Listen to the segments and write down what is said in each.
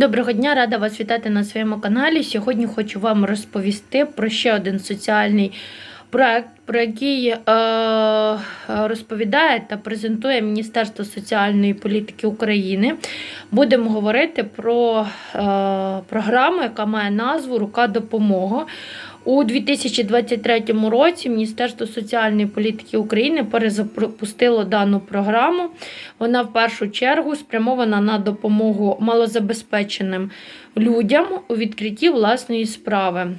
Доброго дня, рада вас вітати на своєму каналі. Сьогодні хочу вам розповісти про ще один соціальний проект, про який е, розповідає та презентує Міністерство соціальної політики України. Будемо говорити про е, програму, яка має назву Рука допомога. У 2023 році Міністерство соціальної політики України перезапустило дану програму. Вона в першу чергу спрямована на допомогу малозабезпеченим людям у відкритті власної справи.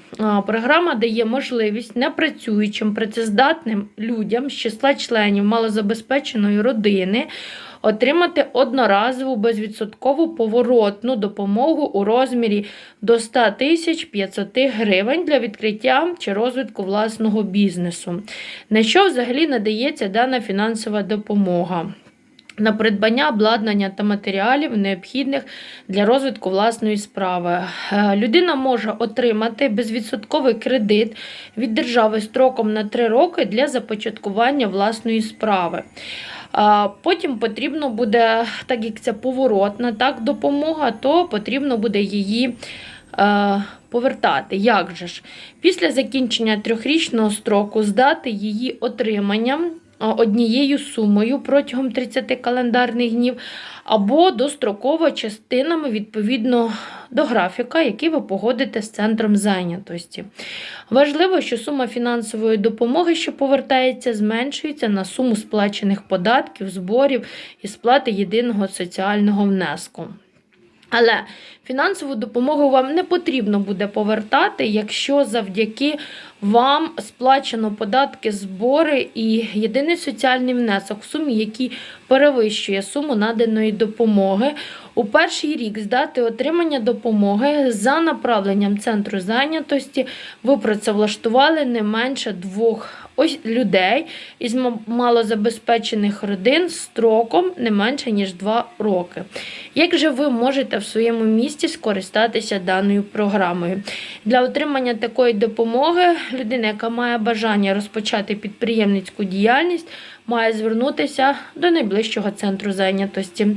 Програма дає можливість непрацюючим, працездатним людям з числа членів малозабезпеченої родини отримати одноразову безвідсоткову поворотну допомогу у розмірі до 100 тисяч 500 гривень для відкриття чи розвитку власного бізнесу. На що взагалі надається дана фінансова допомога? На придбання обладнання та матеріалів, необхідних для розвитку власної справи. Е, Людина може отримати безвідсотковий кредит від держави строком на 3 роки для започаткування власної справи. А Потім потрібно буде, так як це поворотна так, допомога, то потрібно буде її е, повертати. Як же ж? Після закінчення трьохрічного строку здати її отриманням е, однією сумою протягом 30 календарних днів, або достроково частинами відповідно до графіка, який ви погодите з центром зайнятості. Важливо, що сума фінансової допомоги, що повертається, зменшується на суму сплачених податків, зборів і сплати єдиного соціального внеску. Але фінансову допомогу вам не потрібно буде повертати, якщо завдяки вам сплачено податки, збори і єдиний соціальний внесок в сумі, який перевищує суму наданої допомоги. У перший рік здати отримання допомоги за направленням центру зайнятості ви працевлаштували не менше двох ось людей із малозабезпечених родин строком не менше ніж 2 роки. Як же ви можете в своєму місті скористатися даною програмою? Для отримання такої допомоги людина, яка має бажання розпочати підприємницьку діяльність, має звернутися до найближчого центру зайнятості.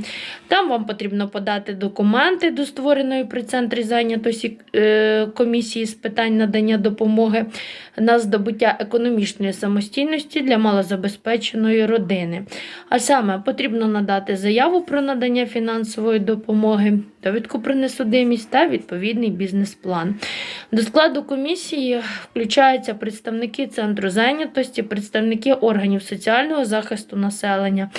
Там вам потрібно подати документи до створеної при центрі зайнятості е, комісії з питань надання допомоги на здобуття економічної самостійності для малозабезпеченої родини. А саме потрібно надати заяву про надання фінансової допомоги, довідку про несудимість та відповідний бізнес-план. До складу комісії включаються представники центру зайнятості, представники органів соціального захисту населення,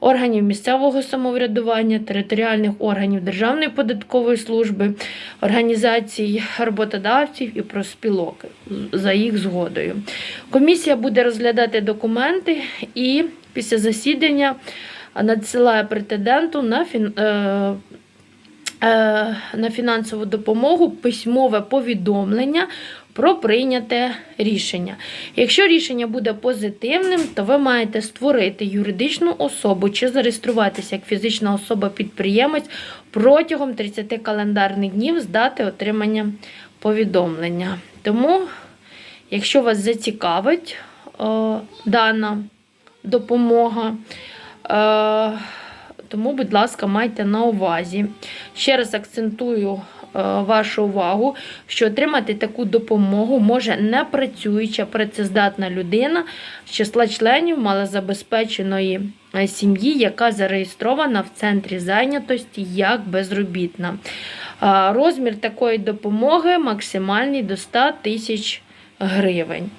органів місцевого самоврядування, територіальних органів Державної податкової служби, організацій роботодавців і проспілок за їх згодою. Комісія буде розглядати документи і після засідання надсилає претенденту на фін... е, е, на фінансову допомогу письмове повідомлення про прийняте рішення. Якщо рішення буде позитивним, то ви маєте створити юридичну особу чи зареєструватися як фізична особа-підприємець протягом 30 календарних днів з дати отримання повідомлення. Тому, якщо вас зацікавить о, дана допомога, е, тому, будь ласка, майте на увазі. Ще раз акцентую е, вашу увагу, що отримати таку допомогу може непрацююча працездатна людина з числа членів малозабезпеченої е, сім'ї, яка зареєстрована в центрі зайнятості як безробітна. Е, розмір такої допомоги максимальний до 100 тисяч гривень.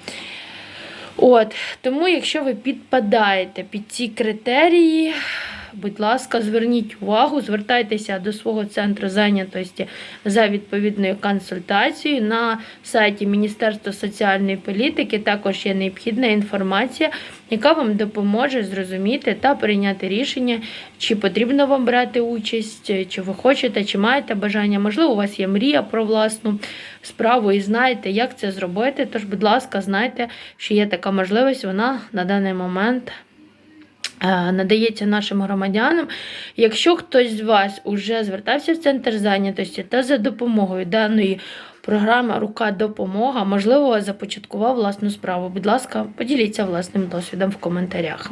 От, Тому, якщо ви підпадаєте під ці критерії, будь ласка, зверніть увагу, звертайтеся до свого центру зайнятості за відповідною консультацією. На сайті Міністерства соціальної політики також є необхідна інформація, яка вам допоможе зрозуміти та прийняти рішення, чи потрібно вам брати участь, чи ви хочете, чи маєте бажання. Можливо, у вас є мрія про власну справу і знаєте, як це зробити. Тож, будь ласка, знайте, що є така можливість, вона на даний момент. Е, надається нашим громадянам. Якщо хтось з вас уже звертався в центр зайнятості та за допомогою даної програми Рука допомога, можливо, започаткував власну справу. Будь ласка, поділіться власним досвідом в коментарях.